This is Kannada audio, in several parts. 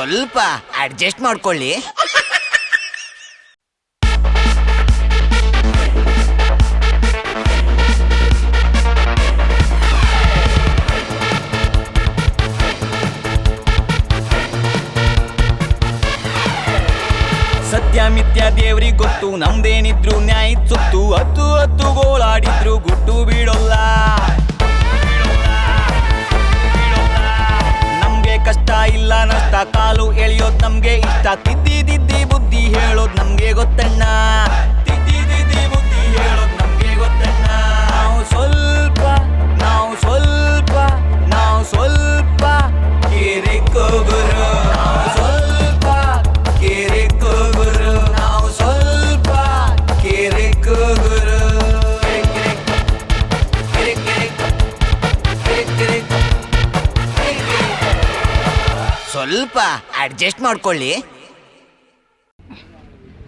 ಸ್ವಲ್ಪ ಅಡ್ಜಸ್ಟ್ ಮಾಡ್ಕೊಳ್ಳಿ. ಸತ್ಯ ಮಿಥ್ಯ ದೇವ್ರಿಗೆ ಗೊತ್ತು, ನಮ್ದೇನಿದ್ರು ನ್ಯಾಯ ಸುತ್ತು, ಹತ್ತು ಹತ್ತು ಗೋಳಾಡಿದ್ರು ಗುಟ್ಟು ಬೀಳೋಲ್ಲ. ಕಷ್ಟ ಇಲ್ಲ ನಷ್ಟ ಕಾಲು ಎಳಿಯೋದ್ ನಮ್ಗೆ ಇಷ್ಟ. ತಿದ್ದಿ ತಿದ್ದಿ ಬುದ್ಧಿ ಹೇಳೋದ್ ನಮ್ಗೆ ಗೊತ್ತಣ್ಣ. ಅಡ್ಜಸ್ಟ್ ಮಾಡ್ಕೊಳ್ಳಿ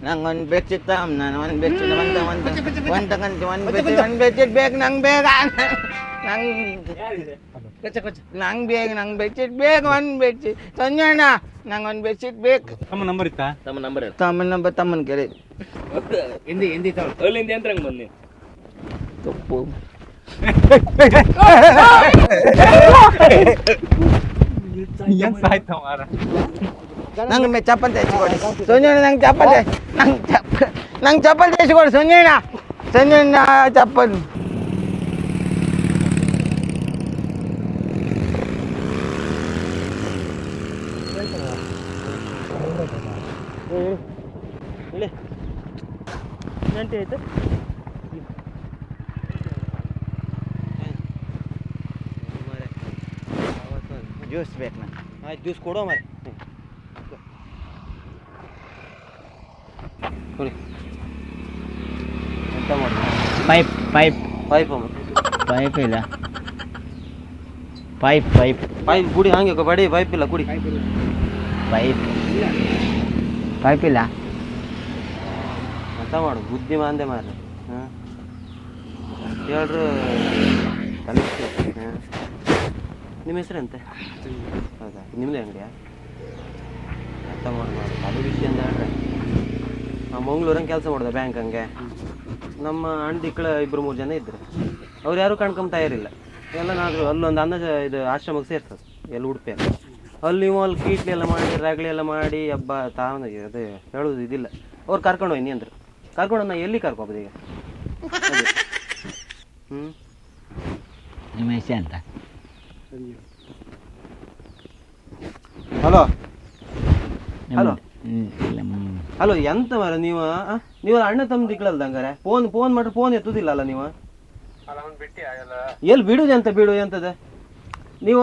ನಂಗೊಂದು ಬೆಡ್ಶೀಟ್ ತಗೊಂಡ್ ನಾನು ಒಂದು ಬೆಡ್ಶೀಟ್ ಒಂದು ಒಂದು ಒಂದು ತಗೊಂಡು ಒಂದು ಬೆಚ್ಚಿ ಒಂದು ಬೆಡ್ಶೀಟ್ ಬೇಕು ನಂಗೆ ಬೇಗ ನಂಗೆ ನಂಗೆ ಬೇಗ ನಂಗೆ ಬೆಡ್ಶೀಟ್ ಬೇಕು ಒಂದು ಬೆಚ್ಚಿ ಸಂಜಣ್ಣ ನಂಗೆ ಒಂದು ಬೆಡ್ಶೀಟ್ ಬೇಕು ತಮ್ಮ ನಂಬರ್ ಇತ್ತಾ ತಮ್ಮ ನಂಬರ್ ತಮ್ಮನ ಕೆರೆ ತಪ್ಪು ಏನ್ ಸಾಯ್ತು ಮಾರ ನಂಗೆ ಮೆ ಚಪ್ಪಲ್ ತೆಚ್ಕೊಡಿ ಸಂಜಯಣ್ಣ ನಂಗೆ ಚಪ್ಪಲ್ ನಂಗೆ ಚಪ್ಪ ನಂಗೆ ಚಪ್ಪಲ್ ತೆಚ್ಕೊಡಿ ಸಂಜಯಣ್ಣ ಸಂಜಯಣ್ಣ ಚಪ್ಪಲ್ ಜ್ಯೂಸ್ ಬೇಕು ನಂಗೆ ಆಯ್ತು ಜ್ಯೂಸ್ ಕೊಡೋ ಮಾರೆ ಕುಡಿ ಎಂತ ಮಾಡಿ ಪೈಪ್ ಪೈಪ್ ಪೈಪ್ ಪೈಪ್ ಇಲ್ಲ ಪೈಪ್ ಪೈಪ್ ಪೈಪ್ ಕುಡಿ ಹಂಗೆ ಬಡಿ ಪೈಪ್ ಇಲ್ಲ ಕುಡಿ ಪೈಪ್ ಪೈಪ್ ಇಲ್ಲ ಎಂತ ಮಾಡು ಬುದ್ಧಿ ಮಾಂದೆ ಮಾರ ಹಾಂ ಹೇಳ್ರು ಕಲಿಸ್ತು ಹಾಂ ನಿಮ್ಮ ಹೆಸರು ಎಂತ ಹೌದಾ? ನಿಮ್ಮದೇ ಅಂಗಡಿಯಾ ಅರ್ಥ ಮಾಡ್ಬೋದು. ಮಾಡು ಅದು ವಿಷಯ ಅಂತ ನಾವು ಮಂಗ್ಳೂರಂಗೆ ಕೆಲಸ ಮಾಡಿದೆ ಬ್ಯಾಂಕ್ ಹಂಗೆ. ನಮ್ಮ ಅಣ್ದಿಕ್ಕಳ ಇಬ್ಬರು ಮೂರು ಜನ ಇದ್ದರು ಅವ್ರು ಯಾರು ಕಣ್ಕೊಂಬ ತಯಾರಿಲ್ಲ. ಎಲ್ಲ ನಾವು ಅಲ್ಲೊಂದು ಅನ್ನ ಇದು ಆಶ್ರಮಕ್ಕೆ ಸೇರ್ತದೆ ಎಲ್ಲ ಉಡುಪಿ ಅಲ್ಲಿ ನೀವು ಅಲ್ಲಿ ಕೀಟ್ಲಿ ಎಲ್ಲ ಮಾಡಿ ರಗಳಿ ಎಲ್ಲ ಮಾಡಿ ಹಬ್ಬ ತಾವನ ಅದು ಹೇಳೋದು ಇದಿಲ್ಲ. ಅವ್ರು ಕರ್ಕೊಂಡು ಹೋಯ್ನಿ ಅಂದರು. ಕರ್ಕೊಂಡು ನಾ ಎಲ್ಲಿ ಕರ್ಕೊಬೋದು ಈಗ? ಹ್ಞೂ ನಿಮ್ಮ ಹೆಸರು ಅಂತ? Hello hello. ಹಲೋ ಎಂತ ಮರ ನೀವ ಆ? ನೀವು ಅಣ್ಣ ತಮ್ಮ ದಿಕ್ಕಳಲ್ದ ಹಂಗಾರೆ? ಫೋನ್ ಫೋನ್ ಮಾಡ್ರೆ ಫೋನ್ ಎತ್ತುದಿಲ್ಲ ಅಲ್ಲ ನೀವು ಎಲ್ಲಿ ಬಿಡುದು ಎಂತ ಬಿಡು ಎಂತದ? ನೀವು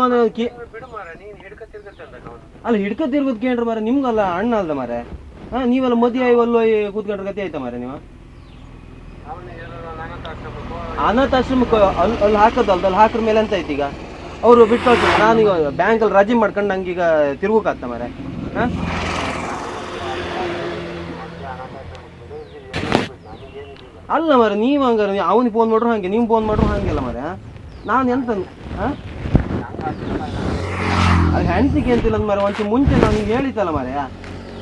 ಅಲ್ಲ ಹಿಡ್ಕ ತಿರ್ಗೋದ್ ಕೇಳ್ರಿ ಮಾರ ನಿಮ್ಗಲ್ಲ ಅಣ್ಣ ಅಲ್ದ ಮಾರೆ? ಹಾ ನೀವೆಲ್ಲ ಮದಿ ಆಯ್ ಒಲ್ಲೋ ಕೂತ್ಕೊಂಡ್ರೆ ಗತಿ ಆಯ್ತಾ ಮಾರೆ ನೀವು? ಅನಾಥಾಶ್ರಮಕ್ಕೆ ಅಲ್ಲಿ ಅಲ್ಲಿ ಹಾಕೋದಲ್ದ ಅಲ್ಲಿ ಹಾಕ್ರ ಮೇಲೆ ಎಂತ ಐತಿ ಈಗ ಅವರು ಬಿಟ್ಟು ಹೋಗ್ತಾರೆ ನಾನೀಗ ಬ್ಯಾಂಕಲ್ಲಿ ರಜೆ ಮಾಡ್ಕೊಂಡು ನಂಗೀಗ ತಿರ್ಗೋಕಾಗ್ತ ಮರೆ ಹಾಂ? ಅಲ್ಲ ಮರ ನೀವು ಹಂಗಾರೆ ಅವನಿಗೆ ಫೋನ್ ಮಾಡ್ರು ಹಂಗೆ, ನೀವು ಫೋನ್ ಮಾಡ್ರು ಹಾಗೆಲ್ಲ ಮರ ನಾನು ಎಂತ ಹಾಂ? ಅದು ಹೆಣ್ಸಿಗೆ ಅಂತಿಲ್ಲ ಮರ ಒಂಚೂರು ಮುಂಚೆ ನಾನು ಹೇಳಿತಲ್ಲ ಮರ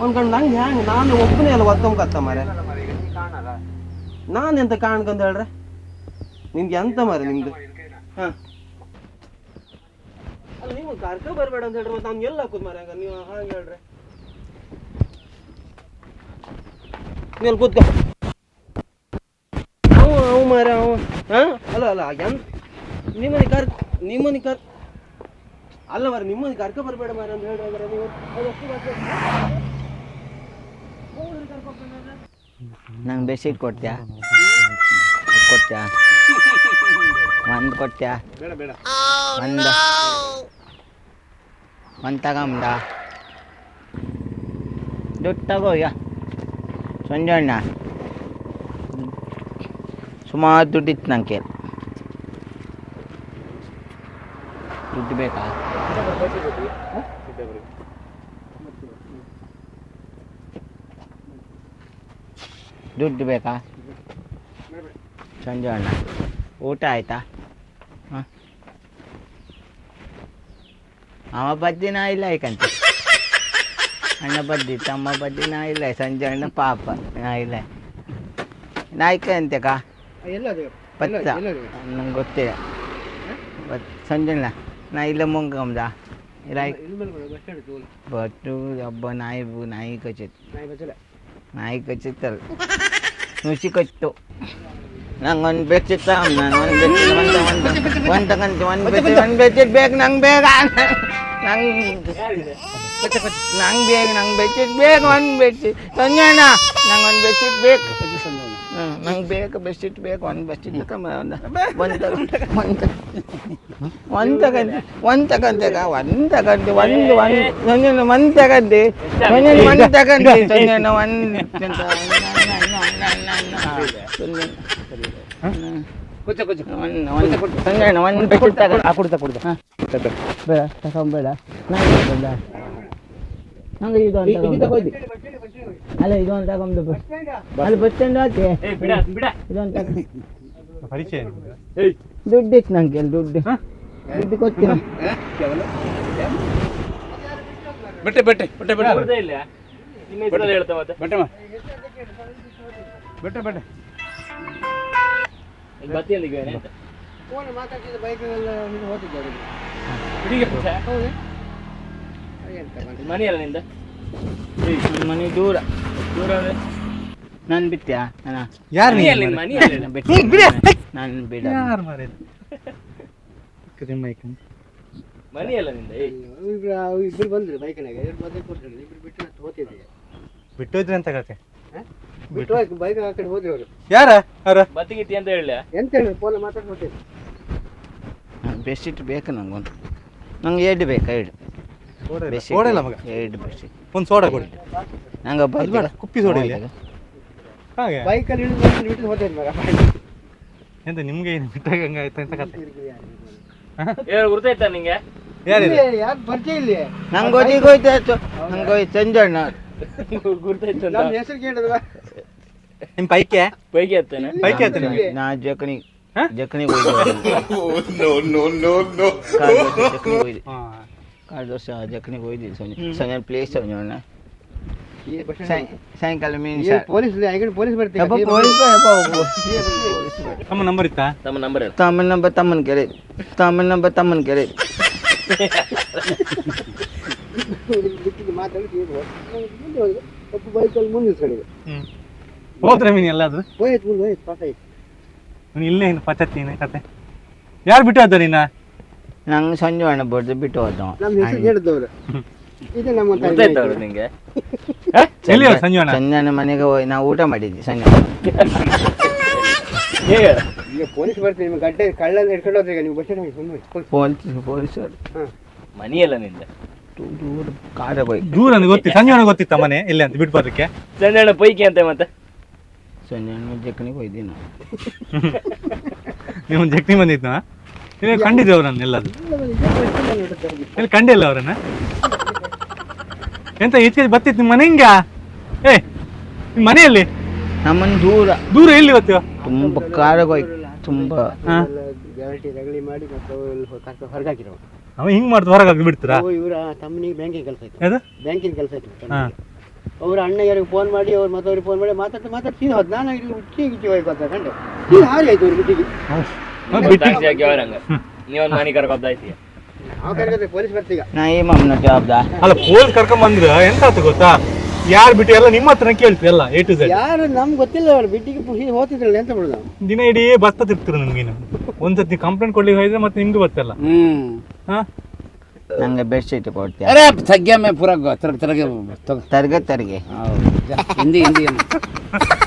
ಒಂದು ಕಣ್ಣು ನಂಗೆ ಹ್ಯಾಂಗೆ ನಾನು ಒಬ್ಬನೇ ಅಲ್ಲ ಒತ್ತೊಂಬತ್ತ ಮರ ನಾನು ಎಂತ ಕಾಣ್ಕಂತ ಹೇಳ್ರೆ? ನಿಮ್ಗೆ ಎಂತ ಮರ ನಿಮ್ದು? ಹಾಂ? ಅಲ್ಲ ನೀವು ಕರ್ಕ ಬರಬೇಡ ಅಂತ ಹೇಳ್ರಿ ಮತ್ತೆ ನಾನು ಎಲ್ಲ ಹಾಕುದು ಮರ ಹಂಗ. ನೀವು ಹಾಗೆ ಹೇಳ್ರಿ. ನೀವು ಕೂತ್ಕ. ಅವ ಅವ ಮಾರ ಅವ. ಹಾ? ಅಲ್ಲ ಅಲ್ಲ ಎಂತ ನಿಮ್ಮನೆ ಕರ್ ನಿಮ್ಮನೆ ಕರ್ ಅಲ್ಲ ಮರ ನಿಮ್ಮನೆ ಕರ್ಕ ಬರಬೇಡ ಮಾರ ಅಂತ ಹೇಳ್ರಿ ಅಂದ್ರೆ ನೀವು. ನಂಗೆ ಬೆಡ್ಶೀಟ್ ಕೊಡ್ತೀಯಾ? ಕೊಡ್ತೀಯಾ? ಒಂದು ಕೊಡ್ತೀಯಾ? ಒಂದು. ಒಂದು ತಗೊಂಡ ದುಡ್ಡು ತಗೋ ಈಗ. ಸಂಜೆ ಅಣ್ಣ ಸುಮಾರು ದುಡ್ಡಿತ್ತು ನಂಗೆ. ದುಡ್ಡು ಬೇಕಾ? ದುಡ್ಡು ಬೇಕಾ? ಸಂಜೆ ಅಣ್ಣ ಊಟ ಆಯ್ತಾ ಹಾಂ ಅವ ಬಜ್ಜಿನ ಇಲ್ಲ ಐಕಂತೆ ಅಣ್ಣ ಬದ್ದಿ ತಮ್ಮ ಬದ್ದಿ ನಾ ಇಲ್ಲ ಸಂಜೆ ಅಣ್ಣ ಪಾಪ ನಾ ಇಲ್ಲ ನಾಯ್ಕ ಕಾ ಪತ್ತ ನಂಗೆ ಗೊತ್ತಿಲ್ಲ ಸಂಜೆ ಅಣ್ಣ ನಾ ಇಲ್ಲ ಮುಂಗಮ್ದ ಬಟ್ಟು ಹಬ್ಬ ನಾಯಿ ನಾಯಿ ಕಚ್ಚಿತ್ತು ನಾಯಿ ಕಚ್ಚಿತ್ತಲ್ಲ ನುಸಿ ಕಚ್ಚು ನಂಗೊಂದು ಬೆಚ್ಚಿತ್ತ ನಾನು ಒಂದು ಒಂದು ಒಂದು ಒಂದು ತಗೊಂಡು ಒಂದು ಬೆಚ್ಚಿದ ಒಂದು ಬೆಚ್ಚಿದ್ ಬೇಕು ನಂಗೆ ಬೇಗ ನಂಗೆ ನಂಗೆ ಬೇಗ ನಂಗೆ ಬೆಚ್ಚಿದ್ ಬೇಕು ಒಂದು ಬೆಚ್ಚಿ ಸಂಜಯಣ್ಣ ನಂಗೆ ಒಂದು ಬೆಚ್ಚಿದ್ ಬೇಕು. ಹ್ಮ್, ನಂಗೆ ಬೇಕು ಬೆಡ್ಶೀಟ್ ಬೇಕು ಒಂದು ಬೆಡ್ಶೀಟ್ ಒಂದು ಒಂದು ತಗೊಂಡು ಒಂದು ತಗೊಂಡು ಒಂದು ತಗೊಂಡಾಗ ಒಂದು ತಗೊಂಡು ಒಂದು ಒಂದು ಒಂದು ತಗೊಂಡು ಒಂದೊಂದು ಒಂದು ತಗೊಂಡು ಸಂಜೆನ ಒಂದು ಸಂಜೆನ ಒಂದು ಬೆಡ್ಶೀಟ್ ತಗೊಂಡು ಕೊಡ್ತಾ ಕೊಡ್ತಾ ಬೇಡ ತಗೊಂಬೇಡ ನಾನು ನಂಗೆ ಇದು ಅಂತ ಅಲ್ಲ ಇದು ಅಂತ ತಗೊಂಡು ಅಲ್ಲಿ ಬಸ್ ಸ್ಟ್ಯಾಂಡ್ ಆಚೆ ಇದೊಂದು ಅಂತ ಪರಿಚಯ ದುಡ್ಡು ಇತ್ತು ನಂಗೆ ದುಡ್ಡು. ದುಡ್ಡು ಕೊಡ್ತೀನಿ. ಬಟ್ಟೆ ಬಟ್ಟೆ ಬಟ್ಟೆ ಬಟ್ಟೆ. ಮತ್ತೆ ಬಟ್ಟೆ ಬಟ್ಟೆ. ಬತ್ತಿಯಲ್ಲಿ ಬೈಕ್ ಬತ್ತಿಯಲ್ಲಿಗೆ ಅಂತ ಮನೆಯಲ್ಲ ನಿಂದ? ಮನೆ ದೂರ. ದೂರ? ನಾನು ಬಿತ್ತ್ಯಾ ಅಣ್ಣ ಯಾರು ಮನೆಯಲ್ಲಿ ಮನೆಯಲ್ಲಿ ನಾನು ಬಿಟ್ಟು ನಾನು ಬಿಡ. ಯಾರು ಮಾರೇದು ಮೈಕ್ ಮನೆಯಲ್ಲ ನಿಂದ? ಏಯ್ ಇಬ್ರು ಬಂದ್ರು ಬೈಕ್ನಾಗ ಎರಡು ಮದುವೆ ಕೊಡ್ತಾರೆ ಇಬ್ರು ಬಿಟ್ಟು ನಾನು ಹೋಗ್ತಿದ್ದೆ ಬಿಟ್ಟು ಹೋದ್ರಿ ಅಂತ ಕತೆ. ಬಿಟ್ಟು ಬೈಕ್ ಆ ಕಡೆ ಹೋದ್ರಿ ಅವರು. ಯಾರ? ಅವ್ರ? ಬತ್ತಿಗಿತ್ತಿ ಅಂತ ಹೇಳ ಎಂತ ಹೇಳಿ? ಫೋನ್ ಬೆಡ್ ಬೆಡ್ಶೀಟ್ ಬೇಕು ನಂಗೊಂದು. ನಂಗೆ ಎಡ್ ಬೇಕಾ? ಎರಡು. ಸೋಡ ಇಲ್ಲ. ಮಗ. ಎರಡು ಬೆಡ್ಶೀಟ್ ಒಂದು ಸೋಡಾ ಕೊಡಿ. ನಂಗೆ ಬೇಡ, ಕುಪ್ಪಿ ಸೋಡಾ ಇಲ್ಲ? ಹಾಗೆ. ಬೈಕಲ್ಲಿ ಇಳಿದು ಬಂದು ಬಿಟ್ಟು ಹೋಗ್ತೇನೆ ಮಗ. ಎಂತ ನಿಮ್ಗೆ ಏನು ಬಿಟ್ಟಾಗ ಹಂಗಾಯ್ತು ಅಂತ ಕತೆ? ಯಾರು ಗುರ್ತಾಯ್ತಾ ನಿಂಗೆ? ಯಾರು ಪರಿಚಯ ಇಲ್ಲ? ನಂಗೆ ಗೊತ್ತಿಗೆ ಹೋಯ್ತು ನಂಗೆ ಹೋಯ್ತು ಸಂಜಣ್ಣ ಗುರ್ತಾಯ್ತು ನಮ್ಮ ಹೆಸರು ಕೇಳಿದ್ವಾ? ನಿಮ್ಮ ಪೈಕೆ? ಪೈಕೆ ಹತ್ತೇನೆ ಪೈಕೆ ಆಯ್ತು ನಿಮಗೆ? ನಾ ಜಕಣಿ ಹಾ? ಜಕಣಿಗೆ ಹೋಯ್ತು ಜಕಣಿಗೆ ಹೋಯ್ದು ಹಾಂ ಕಳೆದ ವರ್ಷ ಜಕಣಿಗೆ ಹೋಯ್ದಿದ್ದು ಸಂಜೆ ಸಂಜೆ ಪ್ಲೇಸ್ ಸಂಜಣ್ಣ ಸಾಯಂಕಾಲ ಮೀನು ಸಾರು ಪೊಲೀಸ್ ಪೊಲೀಸ್ ಬರ್ತೀವಿ ಯಪ್ಪ ಪೊಲೀಸ್ ಬಾ, ಯಪ್ಪ, ಪೊಲೀಸ್ ಬಾ. ನಮ್ಮ ನಂಬರ್ ಇತ್ತಾ ತಮ್ಮ ನಂಬರ್ ಹೇಳ ತಮ್ಮನ ನಂಬರ್ ತಮ್ಮನ ಕೆರೆ ತಮ್ಮನ ನಂಬರ್ ತಮ್ಮನ ಕೆರೆ ಬಿಟ್ಟಿದ್ದು ಮಾತಾಡಿ ಮುಂದೆ ಹೋದ್ರೆ ಒಬ್ಬ ಬೈಕಲ್ಲಿ ಮುಂದೆ ನಿಲ್ಸ್ಕೊಂಡಿದೆ ಹ್ಞೂ ಹೋದ್ರೆ ಮೀನು ಎಲ್ಲಾದ್ರು ಹೋಯ್ತು ಮುಂದೆ ಹೋಯ್ತು ಪಾಠ ಆಯ್ತು ಇಲ್ಲೇ ಏನು ಪಚ್ಚತ್ತೀನಿ ಕತೆ ಯಾರು ಬಿಟ್ಟು ಅದ ನೀನ ನಂಗೆ ಸಂಜೆ ಹಣ ಬರ್ದು ಬಿಟ್ಟು ಹೋದ ನಮ್ಮ ಹೆಸರು ಹೇಳಿದವರು ಇದು ನಮ್ಮ ಗುರ್ತಾಯ್ತಾ ಅವ್ರು ನಿಂಗೆ? ಎಲ್ಲಿ ಸಂಜೆ ಅಣ್ಣ ಸಂಜೆನ ಮನೆಗೆ ಹೋಗಿ ನಾವು ಊಟ ಮಾಡಿದ್ವಿ ಸಂಜೆ. ಹೇಗೆ? ಈಗ ಪೊಲೀಸ್ ಬರ್ತೀನಿ ನಿಮ್ಮ ಗಡ್ಡೆ ಕಳ್ಳಲ್ಲಿ ಹಿಡ್ಕೊಂಡು ಹೋದ್ರೆ ಈಗ ನೀವು ಬಸ್ ಸ್ಟ್ಯಾಂಡ್ ಸುಮ್ಮನೆ ಪೊಲೀಸ್ ಪೊಲೀಸರು. ಮನೆಯಲ್ಲ ನಿಂದ? ದೂರ ಕಾರ ಹೋಗಿ. ದೂರ ನನಗೆ ಗೊತ್ತಿ ಸಂಜೀವನ ಗೊತ್ತಿತ್ತ ಮನೆ? ಇಲ್ಲ ಅಂತ ಬಿಟ್ಟು ಬರೋಕ್ಕೆ ಸಂಜೆ ಪೈಕಿ ಅಂತ ಮತ್ತೆ? ಸಂಜೆ ಜಕ್ಕಣಿಗೆ ಹೋಯ್ದಿ ನಾವು ಜಕ್ನಿ ಬಂದಿದ್ನ? ನೀವು ಕಂಡಿದ್ದೆ ಅವರನ್ನ ಎಲ್ಲದು ಎಲ್ಲಿ ಕಂಡಿಲ್ಲ ಅವರನ್ನ. ಎಂತ ಈಚೆ ಬತ್ತಿತ್ತು ನಿಮ್ಮ ಮನೆ ಹಿಂಗ ಏ ನಿಮ್ಮ ಮನೆಯಲ್ಲಿ? ನಮ್ಮನ್ನು ದೂರ. ದೂರ ಎಲ್ಲಿ ಇವತ್ತು ತುಂಬ ಕಾಡ ತುಂಬಾ. ಹಾ. ಗ್ಯಾರಂಟಿ ರಗಳಿ ಮಾಡಿ ಮತ್ತೆ ಅವ್ರು ಕರ್ಕೊಂಡು ಹೊರಗೆ ಹಾಕಿರೋ ಅವ ಹಿಂಗ್ ಮಾಡ್ತು ಹೊರಗೆ ಬಿಡ್ತೀರಾ? ಇವರ ತಮ್ಮನಿಗೆ ಬ್ಯಾಂಕಿಂಗ್ ಕೆಲಸ ಆಯ್ತು. ಅದು ಬ್ಯಾಂಕಿನ ಕೆಲಸ ಆಯ್ತು ಹಾ. ಅವ್ರ ಅಣ್ಣಯ್ಯರಿಗೆ ಫೋನ್ ಮಾಡಿ ಅವ್ರು ಮತ್ತವ್ರಿಗೆ ಫೋನ್ ಮಾಡಿ ಮಾತಾಡ್ತಾ ಮಾತಾಡ್ತೀನಿ ಹೋದ್. ನಾನು ಇಲ್ಲಿ ಹುಚ್ಚಿ ಗಿಚ್ಚಿ ಹೋಗಿ ಗೊತ್ತಾ ಕಂಡೆ. ಸೀದಾ ಹಾರಿ ಆಯ್ತು ಅವ್ರ ಬಿಟ್ಟಿಗೆ ದಾಕ್ಷಿ ಹಾಕ್ಯಾವ್ರ ಹಂಗ ನೀವೊಂದ್ ಮನಿ ಕರ್ಕೊಬ್ದ ಬರ್ತೀಗ. ನಾ ಏ ಮಮ್ಮನ ಜವಾಬ್ದ ಅಲ್ಲ ಫೋನ್ ಕರ್ಕೊಂಡ್ ಬಂದ್ರ ಎಂತ ಆತು ಗೊತ್ತಾ? ಯಾರ್ ಬಿಟ್ಟು ಎಲ್ಲ ನಿಮ್ಮ ಹತ್ರನೇ ಕೇಳ್ತೀವಿ ಎಲ್ಲ ಎ ಟು ಯಾರು ನಮ್ಗೆ ಗೊತ್ತಿಲ್ಲ ಅವ್ರು ಬಿಟ್ಟಿಗೆ ಪುಹಿ ಹೋಗ್ತಿದ್ರಲ್ಲ ಅಂತ ಬಿಡೋದು ದಿನ ಇಡೀ ಬರ್ತತಿರ್ತೀರ ನಮ್ಗೆ ಒಂದ್ಸತಿ ಕಂಪ್ಲೇಂಟ್ ಕೊಡ್ಲಿಕ್ಕೆ ಹೋದ್ರೆ ಮತ್ತೆ ನಿಮ್ಗೆ ಗೊತ್ತಲ್ಲ. ಹ್ಮ್. ಹಾ? ನಂಗೆ ಬೆಡ್ಶೀಟ್ ಕೊಡ್ತೀಯ? ಅರೆ ತಗ್ಗೆ ಮೇ ಪೂರ ತರಗ ತರಗ ತರಗ ತರಗೆ. ಹಿಂದಿ ಹಿಂದಿ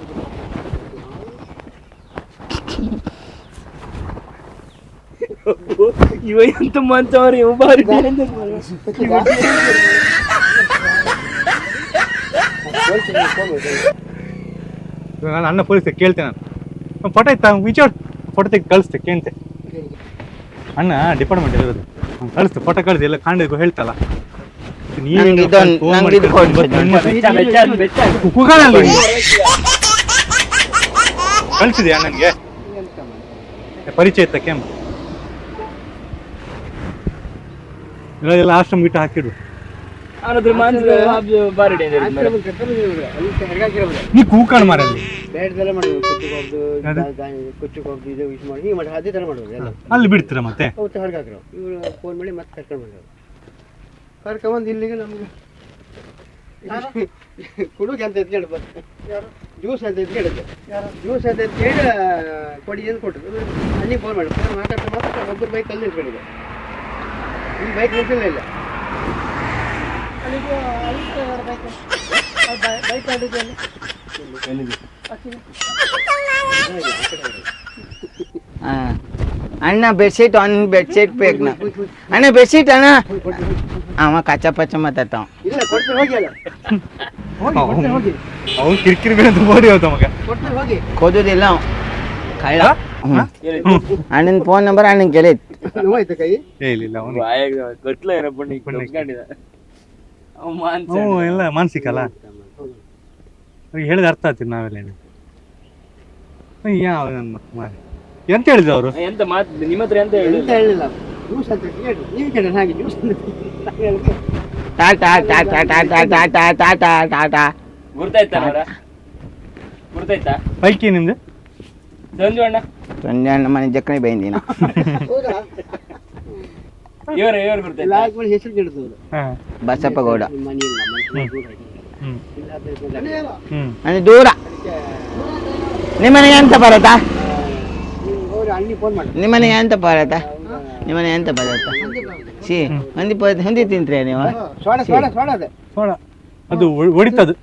ಇವ ಎಂತ ಮಂಚವ್ರಿ ಇವ ಬಾರಿ. ನಾನು ಅಣ್ಣ ಪೊಲೀಸ್ ಕೇಳ್ತೇನೆ ನಾನು. ಫೋಟೋ ಇತ್ತಾ? ವಿಚಾರ ಫೋಟೋ ತೆಗೆ ಕಳಿಸ್ತೆ ಕೇಳ್ತೆ. ಅಣ್ಣ ಡಿಪಾರ್ಟ್ಮೆಂಟ್ ಇರೋದು. ಕಳಿಸ್ತು ಕಳಿಸ್ತೆ ಫೋಟೋ ಕಳಿಸಿ ಎಲ್ಲ ಕಾಣಿಗೂ ಹೇಳ್ತಲ್ಲ. ಕಳಿಸಿದ್ಯಾ ನನಗೆ ಪರಿಚಯ ಇತ್ತ ಕೆಮ್ಮ? ಇರೋದೆಲ್ಲ ಆಶ್ರಮ ಗಿಟ್ಟ ಹಾಕಿಡು ಅವನದ್ರ ಮಾನ್ಸ ಬಾರಿ ಡೇಂಜರ್ ನೀ ಕೂಕಾಣ ಮಾರಲ್ಲಿ ಬೇಡದೆಲ್ಲ ಮಾಡೋದು ಕುಚ್ಚು ಕುಚ್ಚು ಇದು ವಿಶ್ ಮಾಡಿ ಹೀಗೆ ಮಾಡಿ ಅದೇ ಥರ ಮಾಡೋದು ಎಲ್ಲ. ಅಲ್ಲಿ ಬಿಡ್ತೀರ ಮತ್ತೆ? ಅವತ್ತು ಹೊರಗೆ ಹಾಕಿರೋ. ಇವರು ಫೋನ್ ಮಾಡಿ ಮತ್ತೆ ಕರ್ಕೊಂಡು ಬಂದರು ಕರ್ಕೊಂಬಂದು ಇಲ್ಲಿಗೆ ನಮಗೆ. ಕುಡುಗೆ ಅಂತ ಎತ್ಕೊಂಡು ಬಂದು ಜ್ಯೂಸ್ ಅಂತ ಎತ್ಕೊಂಡಿದ್ದೆ ಜ್ಯೂಸ್ ಅಂತ ಎತ್ಕೊಂಡು ಕೊಡಿ ಅಂತ ಕೊಟ್ಟರು. ಅಲ್ಲಿ ಫೋನ್ ಮಾಡಿ. ಫೋನ್ ಮಾತಾಡ್ತಾ ಮಾತಾಡ್ತಾ ಒಬ್ಬರು ಬೈಕ್ ಅಲ್ಲಿ ನಿಂತ್ಕೊಂಡಿದ್ದೆ. ಇಲ್ಲಿ. ಬೈಕ್ ನಿಂತಿಲ್ಲ ಇಲ್ಲ ಬೈಕ್ ಆಡಿದ್ದಲ್ಲಿ ಹಾ. ಅಣ್ಣ ಬೆಡ್ಶೀಟ್ ಅವ್ನ ಬೆಡ್ಶೀಟ್ ಬೇಕು ನಾ. ಅಣ್ಣ ಬೆಡ್ಶೀಟ್ ಅಣ್ಣ. ಅವ ಕಚ್ಚ ಪಚ್ಚ ಮಾತಾಡ್ತಾವ. ಅವ್ನು ಕಿರಿಕಿರಿ ಓಡಿ ಹೋದ ಮಗ ಕೊದುದಿಲ್ಲ ಅವ ಕಳ್ಳ ಅಣ್ಣನ ಫೋನ್ ನಂಬರ್ ಅಣ್ಣನ ಗೆಳೆಯ ನೋವಾಯ್ತು ಕೈ ಏ ಇಲ್ಲ ಇಲ್ಲ ಅವನು ಬಾಯಾಗ ಗೊತ್ತಲ ಏನೋ ಬಣ್ಣಿ ಕೊಂಡ್ಕೊಂಡಿದ ಅವ್ ಮಾನ್ಸ ಅವು ಎಲ್ಲ ಮಾನಸಿಕ ಅಲ್ಲ ಅವ್ರಿಗೆ ಹೇಳಿದ ಅರ್ಥ ಆಗ್ತಿಲ್ಲ ನಾವೆಲ್ಲ ಏನು ಯಾವ ನನ್ನ ಮಾರಿ ಎಂತ ಹೇಳಿದ್ರು ಅವರು ಎಂತ ಮಾತು ನಿಮ್ಮ ಹತ್ರ ಎಂತ ಎಂತ ಹೇಳಿಲ್ಲ ಹೇಳಿಲ್ಲ ಜ್ಯೂಸ್ ಅಂತ ಕೇಳಿ ನೀವು ಕೇಳಿ ಹಾಗೆ ಜ್ಯೂಸ್ ಅಂತ ಟಾಟಾ ಟಾಟಾ ಟಾಟಾ ಟಾಟಾ ಟಾಟಾ ಟಾಟಾ ಗುರ್ತಾಯ್ತಾ ಅವರ ಗುರ್ತಾಯ್ತಾ ಪೈಕಿ ನಿಮ್ದು ಸಂಜು ಅಣ್ಣ ಸಂಜೆ ಅಣ್ಣ ಮನೆ ಜಕ್ಕಣಿ ಬೈಂದಿನ ಇವ್ರ ಇವ್ರು ಹೆಸರು ಕೇಳಿದ್ರು ಬಸಪ್ಪ ಗೌಡ. ನಿಮ್ಮ ಮನೆಯಿಲ್ಲ ಮನೆ ದೂರ ಅದ್ರ ನಿಮ್ಮನೆಗೆ ಎಂತ ಮಾಡಿ ನಿಮ್ಮನೆಗೆ ಎಂತ ಬರತ್ತಾ? ನಿಮ್ಮನೆ ಎಂತ ಬರತ್ತಾ? ಸಿ ಹೊಂದಿ ಹೊಂದಿ ತಿಂತ್ರಿ ನೀವು? ಅದು. ಹೊಡಿತದು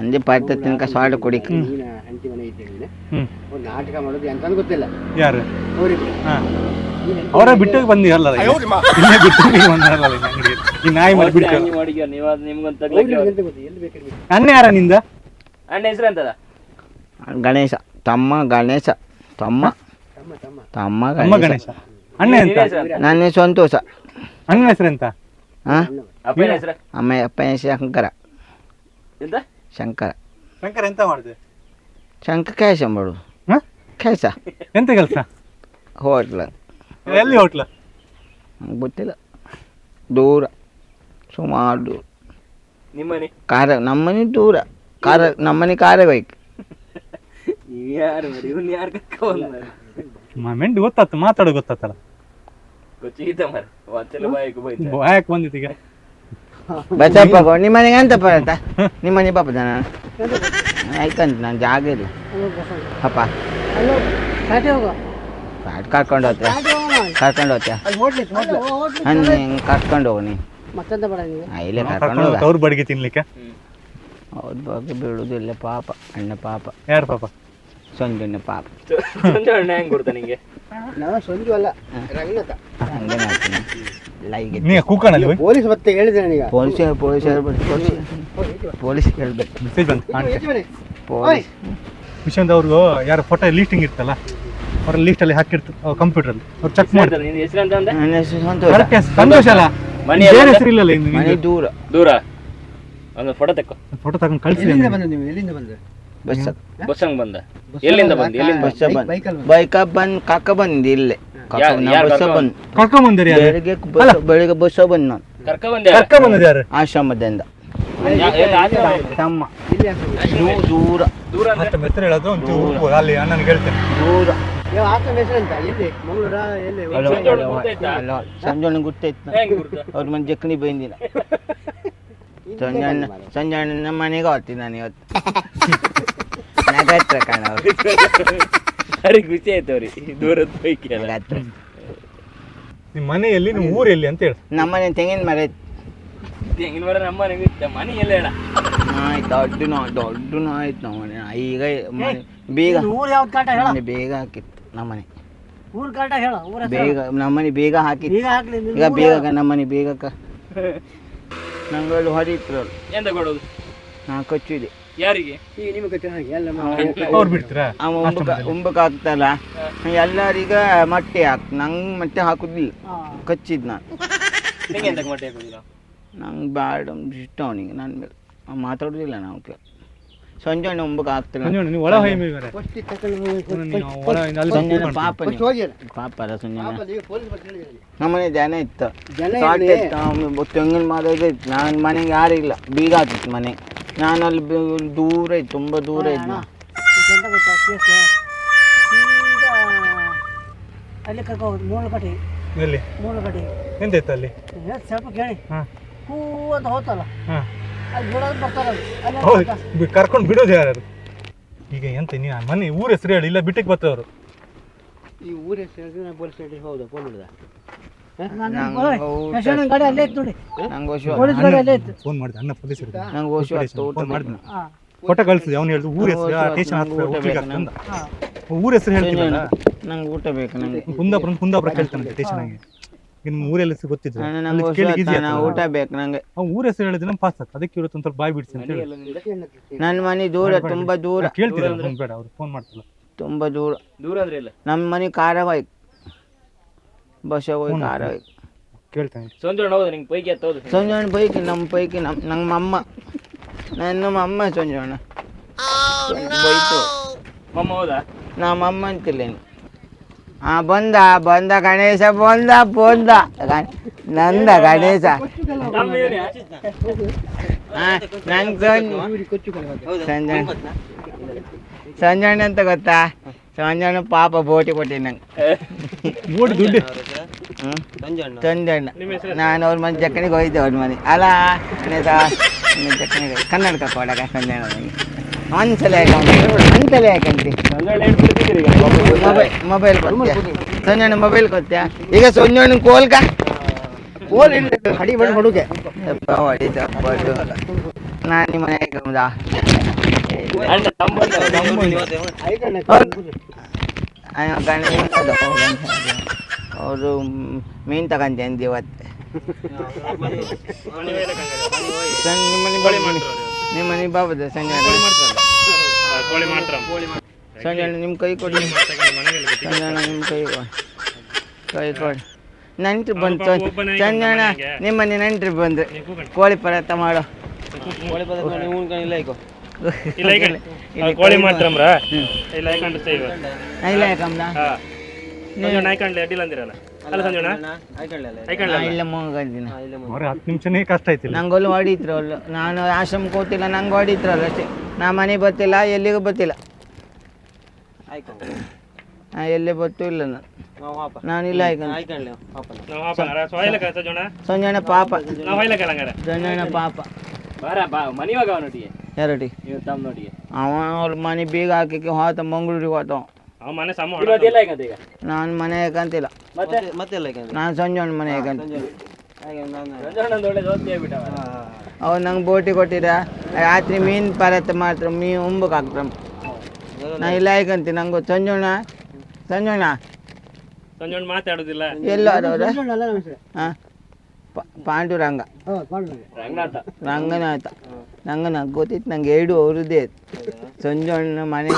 ಅದು ಪಾತ್ರ ತನಕ ಸಾಲ್ಡ್ ಕುಡಿಕ ಮನೆ ನಾಟಕ ಮಾಡೋದು ಎಂತ ಗೊತ್ತಿಲ್ಲ. ಯಾರು? ಅವರೇ ಬಿಟ್ಟು ಬಂದಿರಲ್ಲ ಇಲ್ಲೇ ಬಂದಿರಲ್ಲ ಈ ನಾಯಿ ಮಾಡಿ ಎಲ್ಲಿ ಬೇಕಾದ್ರೆ ಅಣ್ಣ ಯಾರ ನಿಂದ? ಅಣ್ಣ ಹೆಸರು ಎಂತದ? ಗಣೇಶ ತಮ್ಮ ಗಣೇಶ ತಮ್ಮ. ತಮ್ಮ ತಮ್ಮ. ತಮ್ಮ ಗಣೇಶ. ಅಣ್ಣ ಎಂತ? ನಿನ್ನ ಹೆಸರು ಸಂತೋಷ. ಅಣ್ಣ ಹೆಸರು ಎಂತ? ಹಾ? ಅಪ್ಪ ಹೆಸರು? ಅಮ್ಮ ಶಂಕರ. ಎಂತ? ಶಂಕರ. ಶಂಕರ್ ಎಂತ ಮಾಡಿದೆ? ಶಂಕರ್ ಕ್ಯಾಶ ಮಾಡು ಹಾ? ಕ್ಯಾಶ. ಎಂತ ಕೆಲಸ? ಹೋಟ್ಲ. ಎಲ್ಲಿ ಹೋಟ್ಲ? ಗೊತ್ತಿಲ್ಲ. ದೂರ. ಸುಮಾರು ದೂರ. ನಿಮ್ಮನೆ? ಕಾರ ನಮ್ಮನೆ ದೂರ. ಕಾರ ನಮ್ಮನೆ ಕಾರ ಬೈಕ್ ಯಾರು మరి ಇವ್ನ ಯಾರು ಕರ್ಕೊಂಡ್ ಮೆಂಡು ಗೊತ್ತಾತು ಮಾತಾಡೋ ಗೊತ್ತಾತಲ್ಲ. ಗೊತ್ತಿದ್ದ ಮರ ಒತ್ತೆಲ್ಲ ಬಾಯಿಗೆ ಹೋಯ್ತು ಯಾಕೆ ಬಂದಿತ್ತು ಈಗ. ಬಸಪ್ಪ ಗೌಡ ನಿಮ್ಮನೆಗೆ ಎಂತ ನಿಮ್ಮ ನಿಮ್ಮನೆ ಪಾಪ ಜನ ಆಯ್ತಂತ ನಾನು ಜಾಗ ಇಲ್ಲ. ಅಪ್ಪ. ಕಾಟೆ ಕರ್ಕೊಂಡು ಹೋಗ್ತೀಯ ಕರ್ಕೊಂಡು ಹೋಗ್ತೀಯ ಹಿಂಗೆ ಕರ್ಕೊಂಡು ಹೋಗು ನೀನು. ಇಲ್ಲೇ ಕರ್ಕೊಂಡು ಹೋಗ. ಅವ್ರ ಬಡಿಗೆ ತಿನ್ಲಿಕ್ಕೆ? ಅವ್ರ ಬಗ್ಗೆ ಬೀಳುವುದಿಲ್ಲ ಪಾಪ ಅಣ್ಣ ಪಾಪ. ಯಾರು ಪಾಪ? ಸೊಂದಿನ ಪಾಪ. ಸಂಜೆ ಅಣ್ಣ ಹೆಂಗ್ ಗುರ್ತ ನಿಂಗೆ? ನಾವು ಸಂಜು ಅಲ್ಲ ರಂಗನಾಥ. ಲೈಗೆ ಕೂಕಣಲ್ಲಿ ಪೊಲೀಸ್ ಮತ್ತೆ ನನಗೆ ಪೊಲೀಸ್ ಪೊಲೀಸ್ ಪೊಲೀಸ್ ಪೊಲೀಸ್ ಹೇಳ್ಬೇಕು ಮೆಸೇಜ್ ಬಂತು ಕಾಣ್ತೆ ಪೊಲೀಸ್. ವಿಷಯದ ಅವ್ರಿಗೂ ಯಾರು ಫೋಟೋ ಲೀಸ್ಟಿಂಗ್ ಇರ್ತಲ್ಲ ಅವ್ರ ಲಿಸ್ಟಲ್ಲಿ ಕಂಪ್ಯೂಟರ್ ಅಲ್ಲಿ. ಅವ್ರು ಚೆಕ್ ಮಾಡ್ತಾರೆ. ನಿನ್ನ ಹೆಸರು ಅಂತ ಅಂದೆ? ನನ್ನ ಹೆಸರು ಸಂತೋಷ. ಸಂತೋಷ ಅಲ್ಲ ಮನೆ ಹೆಸರು ಇಲ್ಲಲ್ಲ ಇನ್ನು ದೂರ. ದೂರ. ಒಂದು ಫೋಟೋ ತಕ್ಕ. ಫೋಟೋ ತಗೊಂಡು ಕಳಿಸಿ ಬಂದ್ರೆ ಬಂದ ನೀವು? ಎಲ್ಲಿಂದ ಬಂದ್ರೆ ಬಸ್ ಬಸ್ಸಂಗ್ ಬಂದ? ಎಲ್ಲಿಂದ ಬಂದ? ಎಲ್ಲಿಂದ ಬಸ್ ಬಂದ್? ಬೈಕ ಬಂದ್. ಕಾಕ ಬಂದ್ ಇಲ್ಲೇ. ಕರ್ಕೊಂಡ್ ಬಂದ್ ಕರ್ಕೊಂಬಂದಿರಿ ಯಾರು? ಬೆಳಿಗ್ಗೆ ಬಸ್ ಬೆಳಿಗ್ಗೆ ಬಸ್ಸ ಬಂದ್ ನಾನು. ಕರ್ಕ ಬಂದ ಕರ್ಕೊಂಬಂದಿರಿ ಯಾರು? ಆಶ್ರಮದಿಂದ. ತಮ್ಮ. ದೂರ. ದೂರ ಮೆತ್ತರು ಹೇಳೋದು? ದೂರ. ಅಲ್ಲಿ ಅಣ್ಣನಿಗೆ ಹೇಳ್ತೇನೆ. ದೂರ. ಸಂಜೋಣ ಅಲೋ, ಗೊತ್ತಾಯ್ತಾ? ಗೊತ್ತಾಯ್ತು ಗುರ್ತ ಅವ್ರ ಮನ್ ಜಕ್ನಿ ಬೈಂದಿನ ಸಂಜಣ್ಣ ಸಂಜಣ್ಣ ನಮ್ಮ ಮನೆಗೆ ಹೋಗ್ತೀನಿ ನಾನು ಇವತ್ತು. ನಗತ್ರ ಕಾಣ. ಅವ್ರಿಗೆ ಖುಷಿ ಆಯ್ತು ಅವ್ರಿಗೆ. ದೂರದ ಪೈಕಿ ನಗತ್ರ. ನಿಮ್ಮ ಮನೆಯಲ್ಲಿ ನಿಮ್ಮ ಊರೆಲ್ಲಿ ಅಂತ ಹೇಳಿ. ನಮ್ಮನೆ ತೆಂಗಿನ ಮರ ಇತ್ತು ತೆಂಗಿನ ಮರ ನಮ್ಮ ಮನೆಗೆ ಇತ್ತ ಮನೆ ಎಲ್ಲ ಹೇಳ. ಆಯ್ತು ದೊಡ್ಡ ನೋ ದೊಡ್ಡ ಆಯ್ತು ನಮ್ಮ ಮನೆ. ಈಗ ಮನೆ ಬೇಗ ಊರು ಯಾವ್ದು ಕಾಟ ಹೇಳ. ಮನೆ ಬೇಗ ಹಾಕಿತ್ತು ನಮ್ಮನೆ ಊರು ಕಾಟ ಹೇಳ ಊರ ಬೇಗ ನಮ್ಮನೆ ಬೇಗ ಹಾಕಿ ಈಗ ಬೇಗ ನಮ್ಮ ಈಗ ಬೇಗ ನಮ್ಮನೆ ಬೇಗ ಕ- ನಂಗೆ ಅಲ್ಲಿ ಹೊಡಿದ್ರು ಅವ್ರು. ಎಂತ ಕೊಡೋದು? ನಾ ಕಚ್ಚಿದೆ ಯಾರಿಗೆ? ಅವ್ರು ಬಿಡ್ತೀರಾ? ಅವ ಉಂಬಕ ಉಂಬಕ ಹಾಕ್ತಲ್ಲ ಎಲ್ಲರಿಗ ಮೊಟ್ಟೆ ಹಾಕ್ ನಂಗೆ ಮೊಟ್ಟೆ ಹಾಕುದಿಲ್ಲ. ಕಚ್ಚಿದ್ ನಾನು. ನಿಂಗೆ ಎಂತ ಮೊಟ್ಟೆ ಹಾಕೋದಿಲ್ಲ? ನಂಗೆ ಬ್ಯಾಡ ಇಷ್ಟ ಅವನಿಗೆ ನನ್ನ ಮೇಲೆ. ಅವ ಮಾತಾಡೋದಿಲ್ಲ ನಾವು ಸಂಜೆ ಒಂಬಕ್ಕೆ ಹಾಕ್ತಾನೆ ಸಂಜೆ ನೀವು ಒಳ ಹೊಯ್ ಮೇಲೆ ಬೇರೆ. ನೀವು ಒಳ ಅಲ್ಲಿ ಸಂಜೆ ಕೂತ್ಕೊಂಡು. ಪಾಪ. ಪಾಪ ಅಲ್ಲ ಸಂಜೆ ನಮ್ಮನೆ ಜನ ಇತ್ತು. ತೆಂಗಿನ ಮರ ಇತ್ತು ನಾನು ಮನೆಗೆ ಯಾರು ಇಲ್ಲ. ಬೀಗ ಆಗ್ತಿತ್ತು ಮನೆ. ನಾನು ಅಲ್ಲಿ ದೂರ ಇತ್ತು ತುಂಬ ದೂರ ಇದ್ದು. ಅಲ್ಲಿ ಕರ್ಕೊ ಎಂತ ಇತ್ತು ಅಲ್ಲಿ? ಸ್ವಲ್ಪ ಕೇಳಿ. ಹಾ. ಹೂ ಅಂತ ಹೋತಲ್ಲ? ಹಾ. ಹೌದು ಕರ್ಕೊಂಡು ಬಿಡೋದು ಯಾರು ಈಗ ಎಂತ ನೀ ಮನೆ ಊರ ಹೆಸರು ಹೇಳಿ ಇಲ್ಲ ಬಿಟ್ಟಿಗೆ ಬರ್ತಾವ್ರು ಈ ಊರ ಹೆಸರು ಪೊಲೀಸ್ ಸ್ಟೇಷನ್ ಹೌದಾ ಫೋನ್ ಮಾಡಿದೆ. ಅಣ್ಣ ಪೊಲೀಸ್ ಫೋನ್ ಫೋಟೋ ಕಳಿಸಿದೆ ಅವ್ನು ಹೇಳಿದ್ರು ಊರ ಹೆಸರು ಸ್ಟೇಷನ್ ಹತ್ರ ಊರ ಹೆಸರು ಹೇಳ್ತೀನಿ ನಂಗೆ ಊಟ ಬೇಕು ನಂಗೆ. ಕುಂದಾಪುರ ಕುಂದಾಪುರ ಕೇಳ್ತಾನೆ ಸ್ಟೇಷನ್ ಆಗಿ ನಿಮ್ಮ ಊರೆಲ್ಲ ಹೆಸರು ಗೊತ್ತಿದ್ರು ನಾನು- ಅಲ್ಲಿ easy ಆಗ್ತದೆ. ಊಟ ಬೇಕು ನಂಗೆ. ಅವ್ನು ಊರ ಹೆಸರು ಹೇಳಿದ್ರೆ ನಮ್ಮ ಪಾಸ್ ಆಗ್ತದೆ. ಅದಕ್ಕೆ ಇವತ್ತು ಒಂದು ಸ್ವಲ್ಪ ಬಾಯ್ ಬಿಡಿಸಿ ಅಂತ ಹೇಳಿ. ನನ್ನ ಮನೆ ದೂರ ತುಂಬಾ ದೂರ. ಕೇಳ್ತಿದ್ದಾರೆ ಬೇಡ ಅವ್ರು ಫೋನ್ ಮಾಡ್ತಿಲ್ಲ ತುಂಬಾ ದೂರ. ದೂರ ಅಂದ್ರೆ ಇಲ್ಲ? ನಮ್ಮ ಮನೆ ಕಾರವಾಯಿ ಬಸ್ ಹೋಗಿ. ಕಾರವಾಯಿ ಕೇಳ್ತಾನೆ. ಸಂಜೋಣ ಹೌದು ನಿಂಗೆ ಪೈಕಿ ಎತ್ತ ಹೌದು ಸಂಜೋಣ ಪೈಕಿ ನಮ್ಮ ಪೈಕಿ ನಮ್ಮ ನಮ್ಮ ಅಮ್ಮ ನನ್ನ ಅಮ್ಮ ಸಂಜೋಣ ಬೈತು. ಮಮ್ಮ ಹೌದಾ? ನಮ್ಮ ಅಮ್ಮ ಅಂತಿಲ್ಲ ಇನ್ನು. ಆ ಬಂದ ಬಂದ ಗಣೇಶ ಬಂದ ಬಂದ ಗ- ನಂದ ಗಣೇಶ ಆ, ನಂಗ್ ಸಂಜ- ಸಂಜಯ್ ಸಂಜಯ್ ಅಂತ ಗೊತ್ತಾ ಸಂಜಯ್ ಪಾಪ ಬೋಟಿ ಕೊಟ್ಟಿ ನಂಗೆ ಓಡಿ ದುಡ್ಡು ಹ್ಮ್ ಸಂಜೆ ಅಣ್ಣ ಸಂಜಯ್ ನಾನು ಅವ್ರ ಮನೆ ಜಕ್ಕಣಿಗೆ ಹೋಗಿದ್ದೆ ಅವ್ರ ಮನೆ ಅಲ್ಲ ಗಣೇಶ ನೀನ್ ಜಕ್ಕಣಿಗೆ ಕನ್ನಡಕ ಕೊಡಕ ಸಂಜಯ್ ಯಾಕಂತಿ ಮೊಬೈಲ್ ಮೊಬೈಲ್ ಕೊಡ್ತೀಯ ಸೊನ್ನೆ ಮೊಬೈಲ್ ಕೊಡ್ತೀಯ ಈಗ ಸಂಜಯ್ ಕೋಲ್ಕ ಕೋಲ್ ಹಡಿ ಬಣ್ಣ ಹುಡುಗೆ ನಾ ನಿಮ್ಮ ಮನೆಗೆ ಹೌದಾ ಅವರು ಮೀನು ತಗೊಂತೆ ಅಂದ ಇವತ್ತು ಸಣ್ಣ ನಿಮ್ಮ ಮನೆ ಬಾಬದ ಸಂಜೆ ಸಂಜೆ ನಿಮ್ಮ ಕೈ ಕೊಡಿ. ಸಂಜೆ ನಿಮ್ಮ ಕೈ ಕೊಡಿ. ಕೈ ಕೊಡಿ. ನೆಂಟ್ರು ಬಂತು. ಸಂಜೆ ನಿಮ್ಮ ಮನೆ ನೆಂಟ್ರು ಬಂದು ಕೋಳಿ ಪದಾರ್ಥ ಮಾಡೋ. ಕೋಳಿ ಪದಾರ್ಥ ಇಲ್ಲ ಈಗ ಕೋಳಿ ಮಾಡ್ತಾರ. ಇಲ್ಲ ಯಾಕಂದ್ರೆ ಅಡ್ಡಿಲ್ಲ ಅಂದಿರಲ್ಲ. ಅಲ್ಲ ಸಂಜೋಣ ಆಯ್ಕೊಳ್ಳಲ್ಲ ಐಕಂಡ್ಲ ಇಲ್ಲ ಮೂಗಂದಿನ ಇಲ್ಲೇ ಅವ್ರೆ ಹತ್ತು ನಿಮಿಷನೇ ಕಷ್ಟ ಆಯ್ತಿಲ್ಲ. ನಂಗೆ ಅಲ್ಲಿ ಅಲ್ಲ. ನಾನು ಆಶ್ರಮಕ್ಕೆ ಹೋಗ್ತಿಲ್ಲ ನಂಗೆ ಹೊಡಿತ್ರಲ್ಲ ಅಷ್ಟೇ. ನಾ ಮನೆ ಬರ್ತಿಲ್ಲ ಎಲ್ಲಿಗೂ ಬತ್ತಿಲ್ಲ ನಾ ಎಲ್ಲಿ ಬರ್ತು ಇಲ್ಲ ನಾನು. ಇಲ್ಲ ಸಂಜೋಣ ಪಾಪ. ಪಾಪ. ಅವ ಅವ್ರ ಮನೆ ಬೀಗ ಹಾಕಿ ಹೋತ ಮಂಗಳೂರಿಗೆ ಹೋತ. ಅವ ಮನೆ ಸಮ ಇವತ್ತೆಲ್ಲ ಹೇಗಂತ ಈಗ? ನಾನು ಮನೆ ಕಂತಿಲ್ಲ ಮತ್ತೆ? ಮತ್ತೆ ಎಲ್ಲ ಯಾಕಂದ್ರೆ ನಾನು ಸಂಜಯನ ಮನೆ ಕಂತ ಹಾಗೆ ನಾನು ಸಂಜೋಣ್ಣಂದು ಒಳ್ಳೆ ದೋಸ್ತಿ ಆಗ್ಬಿಟ್ಟವ ಅವ್ರು ನಂಗೆ ಬೋಟಿ ಕೊಟ್ಟಿರ ರಾತ್ರಿ ಮೀನು ಪರತ್ ಮಾಡ್ತಾರೆ ಮೀನು ಉಂಬಕ್ಕೆ ಹಾಕ್ತಾರೆ. ನಾ ಇಲ್ಲ ಹೇಗಂತೀನಿ ನಂಗೆ ಸಂಜೋಣ ಸಂಜೋಣ ಸಂಜೋಣ ಸಂಜೋಣ ಮಾತಾಡುದಿಲ್ಲ. ಎಲ್ಲ ಅದವ್ರ ಹಾಂ ಪಾಂಡುರಂಗ. ರಂಗನಾಥ. ರಂಗನಾಥ. ನಂಗೆ ನಂಗೆ ಗೊತ್ತಿತ್ತು ನಂಗೆ ಎರಡು ಅವ್ರದ್ದೇ ಸಂಜೋಣ ಮನೆ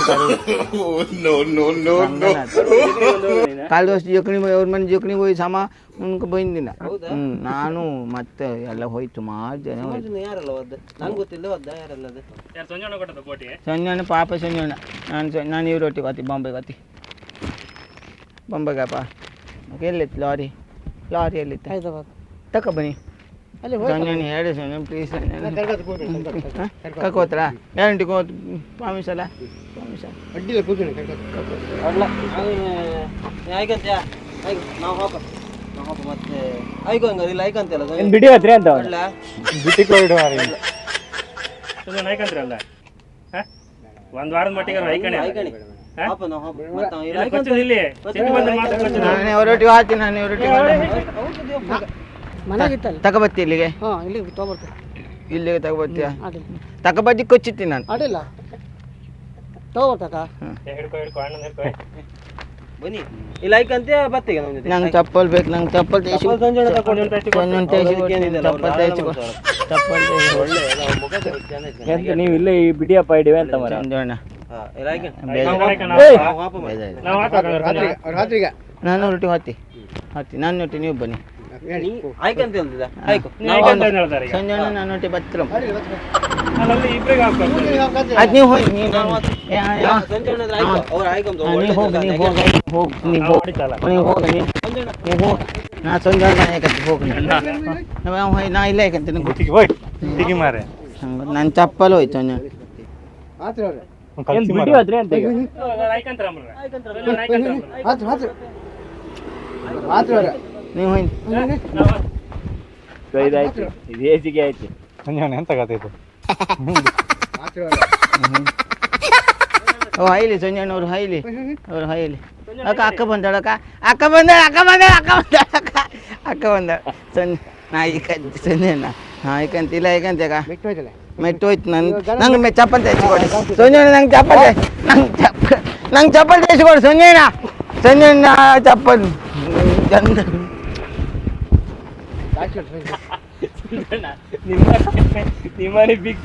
ಕಳೆದ ವರ್ಷ ಜೋಕಣಿ ಹೋಗಿ ಅವ್ರ ಮನೆ ಜೋಕಣಿ ಹೋಗಿ ಸಮ ಉಣ್ಕ ಬಂದಿನ. ಹ್ಞೂ ನಾನು ಮತ್ತೆ ಎಲ್ಲ ಹೋಯ್ತು ಸುಮಾರು ಜನ ಹೋಯ್ತು. ಯಾರಲ್ಲ ಒದ್ದ? ನಂಗೆ ಗೊತ್ತಿಲ್ಲ ಒದ್ದ ಯಾರಲ್ಲ ಅದು ಯಾರು ಸಂಜೋಣ ಕೊಟ್ಟದ ಬೋಟಿ ಸಂಜೋಣ ಪಾಪ ಸಂಜೋಣ ನಾನು ಸ- ನಾನು ಇವ್ರೊಟ್ಟಿಗೆ ಹೋತಿ ಬಾಂಬೆಗೆ ಹೋತಿ ಬಾಂಬೆಗಪ್ಪ. ಎಲ್ಲಿತ್ತು ಲಾರಿ? ಲಾರಿ ಎಲ್ಲಿತ್ತು ಹೈದರಾಬಾದ್. ತಕ ಬನ್ನಿ. ಹೇಳಿ ಸಂಜೋಣ ಪ್ಲೀಸ್ ಗ್ಯಾರಂಟಿ ಕೋ ನಾವು ಮತ್ತೆ. ಆಯ್ಕೋ ಆಯ್ಕಂತಲ್ಲ ಬಿಡಿ ಹತ್ರ ಅಂತ ಅಲ್ಲ ಬಿಟ್ಟಿ ಕೊಡು ಮಾರ್ರೆ. ಸಂಜೋಣ ಐಕಂದ್ರಲ್ಲ ಹಾ? ಒಂದ್ ವಾರದ ಮಟ್ಟಿಗೆ ಆಯ್ಕಣಿ ಇಲ್ಲ ನಾನು ಅವರೊಟ್ಟಿಗೆ ಹಾಕ್ತೀನಿ ನಾನು ಇವರೊಟ್ಟಿಗೆ ಮನೆಗಿತ್ತಲ್ಲ. ತಗೊಬತ್ತಿ ಇಲ್ಲಿಗೆ? ಹಾಂ ಇಲ್ಲಿ ತೊಗೊಬರ್ತೇನೆ ಇಲ್ಲಿಗೆ ತಗೊಬತ್ತೀಯ? ಅಡ್ಡಿಲ್ಲ. ಕೊಚ್ಚಿತ್ತಿ ಕೊಚ್ಚಿತ್ತೀನಿ ನಾನು. ಅಡ್ಡಿಲ್ಲ. ತೊಗೊಬರ್ತಕ್ಕ ಬನ್ನಿ. ಇಲ್ಲ ಐಕಂತೆ ಅಂತ ನಮ್ಮ ಜೊತೆ? ನಂಗೆ ಚಪ್ಪಲ್ ಬೇಕು ನಂಗೆ ಚಪ್ಪಲ್ ಸಂಜೆ ಒಂದೊಂದು ಒಳ್ಳೆ ನಾವು ಮುಖ ಇಲ್ಲೇ ಬಿಡಿಯಪ್ಪ ಇಡಿವೆ ಅಂತ ಮರ ಸಂಜೋಣ ನಾನು ರೊಟ್ಟಿ ಹತ್ತಿ. ಹತ್ತಿ ನಾನು ಒಟ್ಟು ನೀವು ಬನ್ನಿ. ಹೇಳ್ತಿದ್ದ? ಆಯ್ಕು. ನಾನು ನೀವು ಹೋಗಿ ನೀವು ಯಾ- ಯಾ- ಸಂಜೆ ಹತ್ರ ಆಯ್ಕು ಅವ್ರು ಆಯ್ಕಂತ ಹಾ, ನೀವು ಹೋಗಿ ನೀವು ಹೋಗಿ ಹೋಗಿ ನೀವು ನಾವು ಹೋಗಿ. ಹೊಡಿತಲ್ಲ. ನೀವು ಹೋಗಿ ನೀವು ನೀವು ಹೋಗಿ. ನಾ ಹೋಗಿ ನಾವು ಇಲ್ಲೇ ಯಾಕಂತ ಗುತ್ತಿಗೆ ಹೋಯ್ ಗುತ್ತಿಗೆ ಮಾರೆ. ನನ್ನ ಚಪ್ಪಲ್ ಹೋಯ್ತು. ಆಯ್ಕಂತಾರ ನೀವು ಇದು ಆಯ್ತು. ಸಂಜೀವನ ಎಂತ ಕಥೆ ಇದು? ಓ ಹೈಲಿ ಸಂಜಯಣ್ಣ ಅವ್ರು ಹೈಲಿ ಅವ್ರು ಹೈಲಿ ಅಕ್ಕ ಅಕ್ಕ ಬಂದಾಳ ಅಕ್ಕ? ಅಕ್ಕ ಬಂದಾಳ ಅಕ್ಕ ಬಂದಾಳ ಅಕ್ಕ ಬಂದಾಳ ಅಕ್ಕ. ಅಕ್ಕ ಬಂದಾಳ. ಸಂಜೆ ನಾ ಈಗ ಸಂಜೆಣ್ಣ ಹಾಂ ಈಗಂತ ಇಲ್ಲ ಈಗಂತ ಅಕ್ಕ. ಮೆಟ್ಟು ಹೋಯ್ತು ನನ್ ನಂಗೆ ಮೆ ಚಪ್ಪಲ್ ತೆಚ್ಕೊಡಿ ಸಂಜೆಣ್ಣ ನಂಗೆ ಚಪ್ಪಲ್ ನಂಗೆ ಚಪ್ಪ ನಂಗೆ ಚಪ್ಪಲ್ ತೆಚ್ಕೊಡಿ ಸಂಜೆಣ್ಣ ಸಂಜೆಣ್ಣ ಚಪ್ಪಲ್ ಚಂದ ಬಿಗ್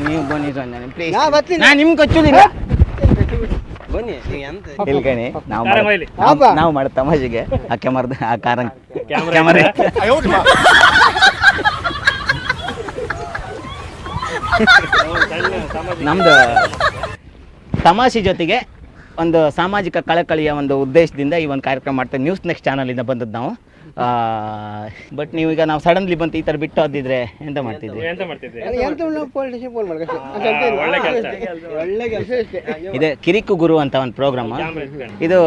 ನೀವು ನೀವು ಮಾಡೋ ತಮಾಷೆಗೆ ಆ ಕ್ಯಾಮರ್ದ ಆ ಕಾರ ನಮ್ದು ತಮಾಷೆ ಜೊತೆಗೆ ಒಂದು ಸಾಮಾಜಿಕ ಕಳಕಳಿಯ ಒಂದು ಉದ್ದೇಶದಿಂದ ಈ ಒಂದು ಕಾರ್ಯಕ್ರಮ ಮಾಡ್ತೇವೆ. ನ್ಯೂಸ್ ನೆಕ್ಸ್ಟ್ ಚಾನಲಿಂದ ಬಂದದ್ದು ನಾವು. ಬಟ್ ನೀವೀಗ ನಾವು ಸಡನ್ಲಿ ಬಂತು ಈ ಥರ ಬಿಟ್ಟು ಹೋದಿದ್ರೆ ಎಂತ ಮಾಡ್ತಿದ್ವಿ ನಾವು ಇದೆ ಕಿರಿಕು ಗುರು ಅಂತ ಒಂದು ಪ್ರೋಗ್ರಾಮ್ ಇದು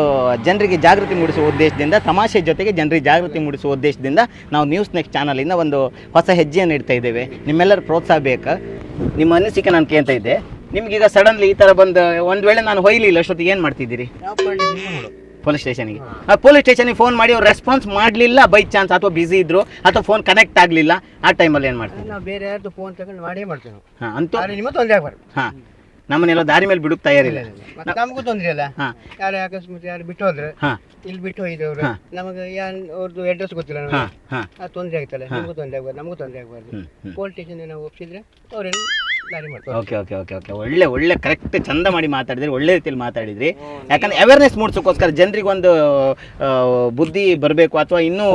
ಜನರಿಗೆ ಜಾಗೃತಿ ಮೂಡಿಸುವ ಉದ್ದೇಶದಿಂದ ತಮಾಷೆ ಜೊತೆಗೆ ಜನರಿಗೆ ಜಾಗೃತಿ ಮೂಡಿಸುವ ಉದ್ದೇಶದಿಂದ ನಾವು ನ್ಯೂಸ್ ನೆಕ್ಸ್ಟ್ ಚಾನಲಿಂದ ಒಂದು ಹೊಸ ಹೆಜ್ಜೆಯನ್ನು ಇಡ್ತಾ ಇದ್ದೇವೆ. ನಿಮ್ಮೆಲ್ಲರ ಪ್ರೋತ್ಸಾಹ ಬೇಕು? ನಿಮ್ಮ ಅನಿಸಿಕೆ ನಾನು ಕೇಳ್ತಾ ಇದ್ದೆ. ನಿಮ್ಗೀಗ ಸಡನ್ಲಿ ಈ ತರ ಬಂದು ಒಂದ್ ವೇಳೆ ನಾನು ಹೊಯ್ಲಿಲ್ಲ ಅಷ್ಟೊತ್ತಿಗೆ ಏನ್ ಮಾಡ್ತಿದ್ದೀರಿ? ಪೊಲೀಸ್ ಸ್ಟೇಷನ್ಗೆ ಆ ಪೊಲೀಸ್ ಸ್ಟೇಷನ್ಗೆ ಫೋನ್ ಮಾಡಿ ಅವ್ರು ರೆಸ್ಪಾನ್ಸ್ ಮಾಡಲಿಲ್ಲ ಬೈ ಚಾನ್ಸ್ ಅಥವಾ ಬಿಸಿ ಇದ್ರು ಅಥವಾ ಫೋನ್ ಕನೆಕ್ಟ್ ಆಗಲಿಲ್ಲ ಆ ಟೈಮಲ್ಲಿ ಏನು ಮಾಡ್ತೀವಿ ನಾವು ಬೇರೆ ಯಾರ್ದು ಫೋನ್ ತಗೊಂಡು ಮಾಡೇ ಮಾಡ್ತೇವೆ ಹಾಂ ಅಂತೂ ನಿಮ್ಮ ತೊಂದರೆ ಆಗ್ಬಾರ್ದು. ಹಾಂ ನಮ್ಮನ್ನೆಲ್ಲ ದಾರಿ ಮೇಲೆ ಬಿಡುಕ್ ತಯಾರಿಲ್ಲ. ಮತ್ತೆ ನಮಗೂ ತೊಂದರೆ ಇಲ್ಲ. ಹಾಂ. ಯಾರು ಅಕಸ್ಮಾತ್ ಯಾರು ಬಿಟ್ಟು ಹೋದ್ರೆ ಹಾಂ. ಇಲ್ಲಿ ಬಿಟ್ಟು ಹೋಗಿದ್ದವರು. ನಮಗೆ ಯಾರು ಅವ್ರದ್ದು ಅಡ್ರೆಸ್ ಗೊತ್ತಿಲ್ಲ ಹಾಂ ನಮಗೆ. ಹಾಂ ಅದು ತೊಂದರೆ ಆಗ್ತಲ್ಲ ನಮಗೂ ತೊಂದರೆ ಆಗ್ಬಾರ್ದು ನಮಗೂ ತೊಂದರೆ ಆಗ್ಬಾರ್ದು. ಪೊಲೀಸ್ ಸ್ಟೇಷನ್ ನಾವು ಒಪ್ಪಿಸಿದ್ರೆ ಅವ್ರೇನು ಓಕೆ ಓಕೆ ಓಕೆ ಓಕೆ ಒಳ್ಳೆ ಒಳ್ಳೆ ಕರೆಕ್ಟ್ ಚಂದ ಮಾಡಿ ಮಾತಾಡಿದ್ರಿ ಒಳ್ಳೆ ರೀತಿಯಲ್ಲಿ ಮಾತಾಡಿದ್ರಿ. ಯಾಕಂದ್ರೆ ಅವೇರ್ನೆಸ್ ಮೂಡಿಸೋಕ್ಕೋಸ್ಕರ ಜನರಿಗೆ ಒಂದು ಬುದ್ಧಿ ಬರಬೇಕು ಅಥವಾ ಇನ್ನೂ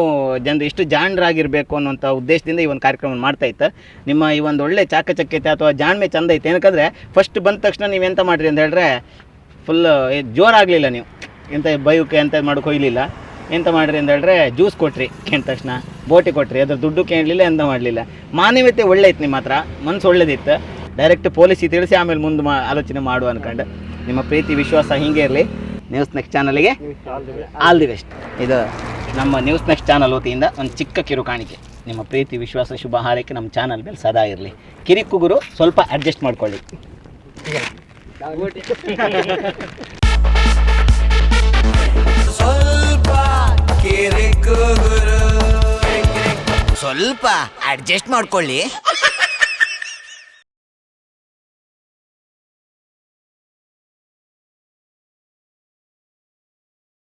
ಜನರು ಇಷ್ಟು ಜಾಣರಾಗಿರಬೇಕು ಅನ್ನೋಂಥ ಉದ್ದೇಶದಿಂದ ಈ ಒಂದು ಕಾರ್ಯಕ್ರಮ ಮಾಡ್ತಾ ಇತ್ತು. ನಿಮ್ಮ ಈ ಒಂದು ಒಳ್ಳೆ ಚಾಕಚಕ್ಯತೆ ಅಥವಾ ಜಾಣ್ಮೆ ಚಂದ ಐತೆ. ಏನಕ್ಕಂದ್ರೆ ಫಸ್ಟ್ ಬಂದ ತಕ್ಷಣ ನೀವು ಎಂತ ಮಾಡ್ರಿ ಅಂತ ಹೇಳಿದ್ರೆ ಫುಲ್ ಜೋರಾಗಲಿಲ್ಲ ನೀವು. ಎಂತ ಬೈಕ್ಕೆ ಎಂತ ಮಾಡೋಕೆ ಹೋಗ್ಲಿಲ್ಲ ಎಂತ ಮಾಡ್ರಿ ಅಂತ ಹೇಳಿದ್ರೆ ಜ್ಯೂಸ್ ಕೊಟ್ರಿ ಕೇಳಿದ ತಕ್ಷಣ. ಬೋಟಿ ಕೊಟ್ರಿ. ಅದ್ರ ದುಡ್ಡು ಕೇಳಲಿಲ್ಲ ಎಂತ ಮಾಡಲಿಲ್ಲ. ಮಾನವೀಯತೆ ಒಳ್ಳೆ ಇತ್ತು ನಿಮ್ಮ ಹತ್ರ. ಮನ್ಸು ಒಳ್ಳೇದಿತ್ತು. ಡೈರೆಕ್ಟ್ ಪೊಲೀಸಿಗೆ ತಿಳಿಸಿ ಆಮೇಲೆ ಮುಂದೆ ಮಾ ಆಲೋಚನೆ ಮಾಡು ಅನ್ಕೊಂಡು. ನಿಮ್ಮ ಪ್ರೀತಿ, ವಿಶ್ವಾಸ ಹೀಗೆ ಇರಲಿ. ನ್ಯೂಸ್ ನೆಕ್ಸ್ಟ್ ಚಾನಲ್ಗೆ ಆಲ್ ದಿ ಬೆಸ್ಟ್ ಇದು ನಮ್ಮ ನ್ಯೂಸ್ ನೆಕ್ಸ್ಟ್ ಚಾನಲ್ ವತಿಯಿಂದ ಒಂದು ಚಿಕ್ಕ ಕಿರು ಕಾಣಿಕೆ. ನಿಮ್ಮ ಪ್ರೀತಿ, ವಿಶ್ವಾಸ, ಶುಭ ಹಾರೈಕೆ ನಮ್ಮ ಚಾನಲ್ ಮೇಲೆ ಸದಾ ಇರಲಿ. ಕಿರಿಕುಗುರು ಸ್ವಲ್ಪ ಅಡ್ಜಸ್ಟ್ ಮಾಡ್ಕೊಳ್ಳಿ. ಸ್ವಲ್ಪ ಸ್ವಲ್ಪ ಅಡ್ಜಸ್ಟ್ ಮಾಡ್ಕೊಳ್ಳಿ.